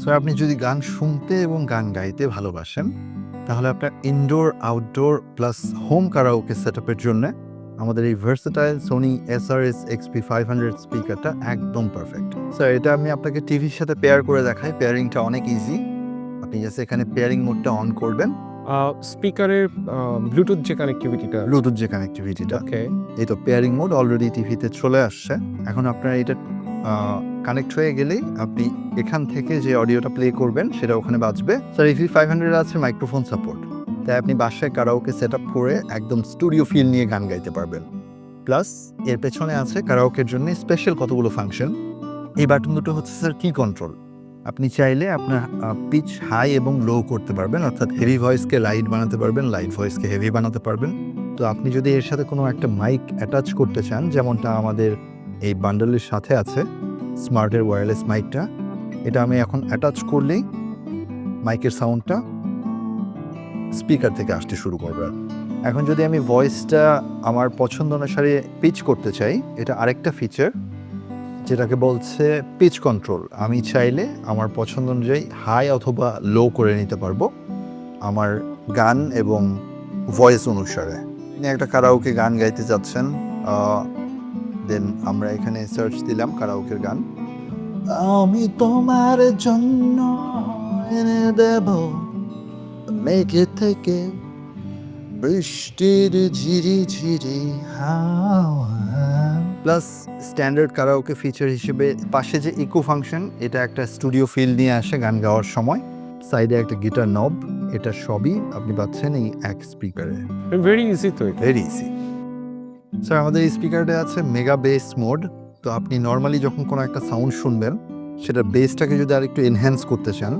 So আপনি যদি গান শুনতে এবং গান গাইতে ভালোবাসেন, তাহলে আপনার indoor outdoor plus home karaoke set আপের জন্য আমাদের এই versatile Sony S R S XP five hundred স্পিকারটা একদম পারফেক্ট স্যার এটা আমি আপনাকে টিভির সাথে পেয়ার করে দেখাই। পেয়ারিংটা অনেক ইজি আপনি জাস্ট এখানে পেয়ারিং মোডটা অন করবেন। স্পিকারের ব্লুটুথ যে কানেক্টিভিটিটা ব্লুটুথ যে কানেক্টিভিটিটা ওকে এই তো পেয়ারিং মোড অলরেডি টিভিতে চলে আসছে। এখন আপনার এটা কানেক্ট হয়ে গেলেই আপনি এখান থেকে যে অডিওটা প্লে করবেন সেটা ওখানে বাজবে। স্যার ইফি ফাইভ হান্ড্রেড আছে মাইক্রোফোন সাপোর্ট তাই আপনি বাসায় কারাওকে সেট আপ করে একদম স্টুডিও ফিল নিয়ে গান গাইতে পারবেন। প্লাস এর পেছনে আছে কারাওকের জন্য স্পেশাল কতগুলো ফাংশন এই বাটন দুটো হচ্ছে স্যার কি কন্ট্রোল আপনি চাইলে আপনার পিচ হাই এবং লো করতে পারবেন, অর্থাৎ হেভি ভয়েসকে লাইট বানাতে পারবেন লাইট ভয়েসকে হেভি বানাতে পারবেন। তো আপনি যদি এর সাথে কোনো একটা মাইক অ্যাটাচ করতে চান, যেমনটা আমাদের এই বান্ডেলের সাথে আছে স্মার্টের ওয়্যারলেস মাইকটা এটা আমি এখন অ্যাটাচ করলেই মাইকের সাউন্ডটা স্পিকার থেকে আসতে শুরু করবে। এখন যদি আমি ভয়েসটা আমার পছন্দ অনুসারে পিচ করতে চাই, এটা আরেকটা ফিচার যেটাকে বলছে পিচ কন্ট্রোল আমি চাইলে আমার পছন্দ অনুযায়ী হাই অথবা লো করে নিতে পারব আমার গান এবং ভয়েস অনুসারে। আপনি একটা কারাওকে গান গাইতে যাচ্ছেন দেন আমরা এখানে সার্চ দিলাম কারাওকের গান। আমি তোমার জন্য এনে দেব মেঘে থেকে বৃষ্টির ঝিরি ঝিরি প্লাস স্ট্যান্ডার্ড কারাওকে ফিচার হিসেবে পাশে যে ইকো ফাংশন এটা একটা স্টুডিও ফিল নিয়ে আসে গান গাওয়ার সময়। সাইডে একটা গিটার নব এটা সবই আপনি পাচ্ছেন এই এক স্পিকারে ভেরি ইজি তো ভেরি ইজি স্যার আমাদের এই স্পিকারটা আছে মেগা বেস মোড তো আপনি নর্মালি যখন কোনো একটা সাউন্ড শুনবেন সেটা বেসটাকে যদি আর একটু এনহ্যান্স করতে চান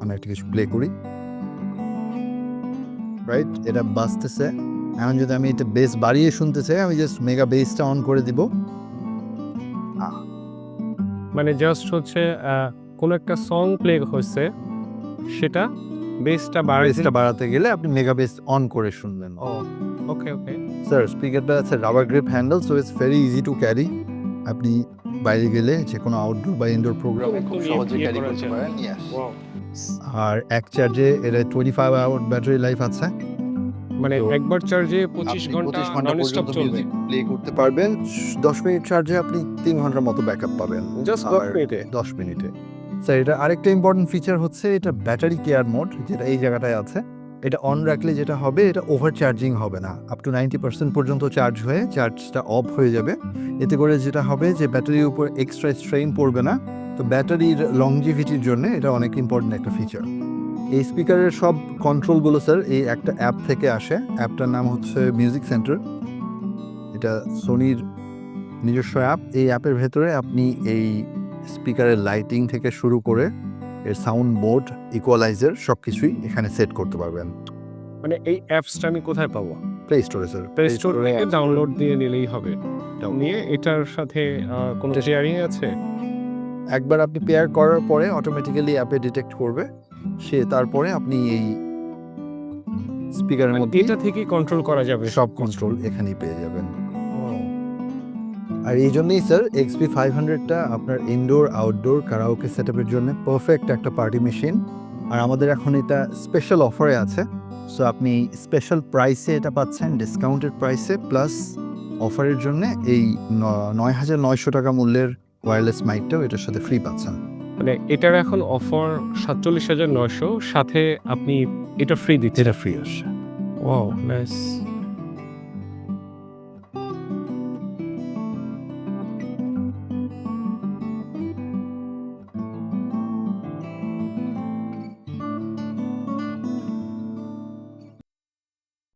আমি একটা কিছু প্লে করি। রাইট এটা বাজতেছে। এখন যদি আমি এটা বেস বাড়িয়ে শুনতে চাই আমি জাস্ট মেগা বেসটা অন করে দিব। মানে জাস্ট হচ্ছে কোনো একটা সং প্লে হচ্ছে সেটা বেসটা বেসটা বাড়াতে গেলে আপনি মেগা বেস অন করে শুনবেন। ও ওকে ওকে স্যার স্পিকারটা আছে rubber grip handle so it's very easy to carry আপনি বাইরে গেলে যে কোনো আউটডোর বা ইনডোর প্রোগ্রামে খুব সহজে ক্যারি করা করতে পারেন আর এক চার্জে এর twenty five hour battery life আছে। মানে একবার চার্জে পঁচিশ আপনি ঘণ্টা 25 ঘণ্টা চলবে। প্লে করতে পারবেন। দশ মিনিট চার্জে আপনি তিন ঘণ্টার মতো ব্যাকআপ পাবেন জাস্ট আর দশ মিনিটে। দশ মিনিটে। স্যার এটা আরেকটা ইম্পর্টেন্ট ফিচার হচ্ছে এটা ব্যাটারি কেয়ার মোড যেটা এই জায়গাটায় আছে। এটা অন রাখলে যেটা হবে এটা ওভার চার্জিং হবে না। আপ টু নাইনটি পার্সেন্ট পর্যন্ত চার্জ হয়ে চার্জটা অফ হয়ে যাবে। এতে করে যেটা হবে যে ব্যাটারির উপর এক্সট্রা স্ট্রেইন পড়বে না। তো ব্যাটারির লংজিভিটির জন্য এটা অনেক ইম্পর্টেন্ট একটা ফিচার এই স্পিকারের সব কন্ট্রোলগুলো স্যার এই একটা অ্যাপ থেকে আসে। অ্যাপটার নাম হচ্ছে মিউজিক সেন্টার এটা সোনির নিজস্ব অ্যাপ এই অ্যাপের ভেতরে আপনি এই স্পিকারের লাইটিং থেকে শুরু করে এর সাউন্ড বোর্ড ইকুয়ালাইজার সব কিছুই এখানে সেট করতে পারবেন। মানে এই অ্যাপসটা আমি কোথায় পাবো? প্লে স্টোরে স্যার প্লে স্টোর থেকে ডাউনলোড দিয়ে নিলেই হবে। নিয়ে এটার সাথে কোনো শেয়ারিং আছে? একবার আপনি পেয়ার করার পরে অটোমেটিক্যালি অ্যাপে ডিটেক্ট করবে সে তারপরে আপনি এই স্পিকারের মানে মধ্যে এটা থেকেই কন্ট্রোল করা যাবে সব কন্ট্রোল এখানেই পেয়ে যাবেন। আর এই জন্যই স্যার এক্সপি ফাইভ হান্ড্রেডটা আপনার ইনডোর আউটডোর কারাওকে সেট আপের জন্য পারফেক্ট একটা পার্টি মেশিন আর আমাদের এখন এটা স্পেশাল অফারে আছে। সো আপনি স্পেশাল প্রাইসে এটা পাচ্ছেন ডিসকাউন্টেড প্রাইসে প্লাস অফারের জন্য এই নয় হাজার নয়শো টাকা মূল্যের ওয়্যারলেস মাইকটাও এটার সাথে ফ্রি পাচ্ছেন। মানে এটার এখন অফার সাতচল্লিশ হাজার নয়শো সাথে আপনি এটা ফ্রি দিচ্ছেন। এটা ফ্রি আসছে ওয়াও নাইস